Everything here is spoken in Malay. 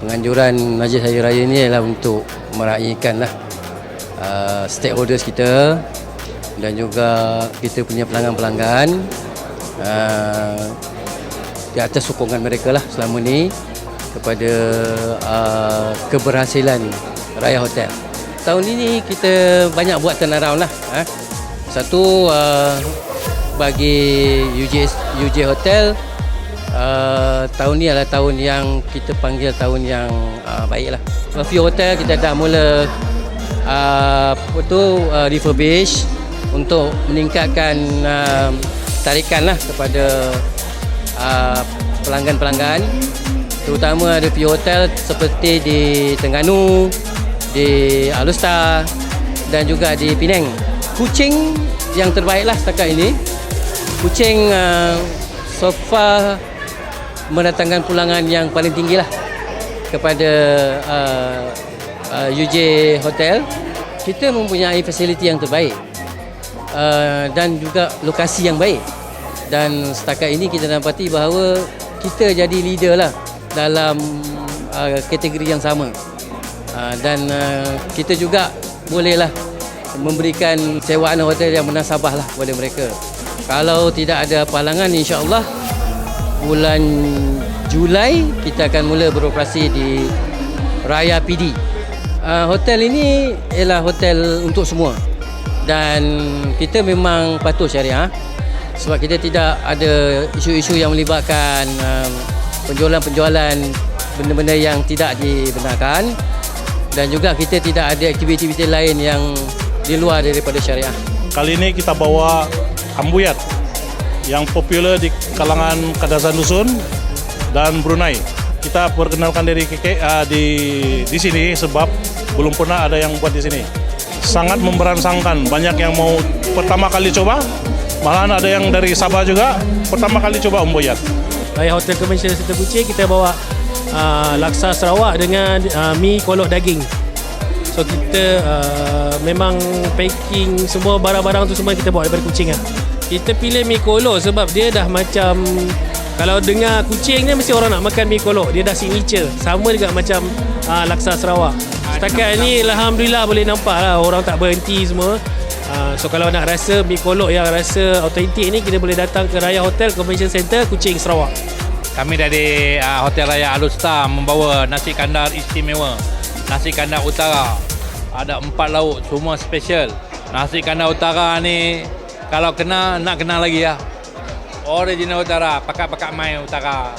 penganjuran Majlis Hari Raya ni adalah untuk meraihkan lah uh, stakeholders kita dan juga kita punya pelanggan-pelanggan uh, di atas sokongan mereka lah selama ni kepada uh, keberhasilan Raya Hotel. Tahun ini kita banyak buat turnaround lah. Eh. Satu uh, bagi UJ, UJ Hotel uh, tahun ni adalah tahun yang kita panggil tahun yang uh, baik lah. Few Hotel kita dah mula uh, tu uh, refurbish untuk meningkatkan uh, tarikan lah kepada uh, pelanggan-pelanggan terutama ada few hotel seperti di Terengganu, di Alustar dan juga di Penang. Kuching yang terbaiklah setakat ini. Kuching uh, so far mendatangkan pulangan yang paling tinggi lah kepada uh, uh, UJ Hotel. Kita mempunyai fasiliti yang terbaik uh, dan juga lokasi yang baik. Dan setakat ini kita dapati bahawa kita jadi leader lah dalam uh, kategori yang sama. Uh, dan uh, kita juga bolehlah memberikan sewaan hotel yang menasabah lah kepada mereka. Kalau tidak ada palangan insya-Allah bulan Julai kita akan mula beroperasi di Raya PD. Uh, hotel ini ialah hotel untuk semua dan kita memang patuh syariah sebab kita tidak ada isu-isu yang melibatkan um, penjualan-penjualan benda-benda yang tidak dibenarkan dan juga kita tidak ada aktiviti-aktiviti lain yang di luar daripada syariah. Kali ini kita bawa ambuyat yang popular di kalangan Kadasan Dusun dan Brunei. Kita perkenalkan dari KK uh, di di sini sebab belum pernah ada yang buat di sini. Sangat memberangsangkan, banyak yang mau pertama kali coba. Malahan ada yang dari Sabah juga pertama kali coba ambuyat. Raya Hotel Convention Center Kuching kita bawa uh, laksa Sarawak dengan uh, mi kolok daging. So kita uh, memang packing semua barang-barang tu semua kita bawa daripada Kuching lah. Kita pilih mi kolok sebab dia dah macam kalau dengar kucing ni mesti orang nak makan mi kolok. Dia dah signature. Sama juga macam uh, laksa Sarawak. Setakat ni Alhamdulillah boleh nampak lah orang tak berhenti semua. Uh, so kalau nak rasa mi kolok yang rasa autentik ni kita boleh datang ke Raya Hotel Convention Center Kuching Sarawak. Kami dari uh, Hotel Raya Alustar membawa nasi kandar istimewa. Nasi kandar utara. Ada empat lauk, semua special. Nasi kandar utara ni kalau kena, nak kenal lagi ya. Original utara, pakat-pakat main utara.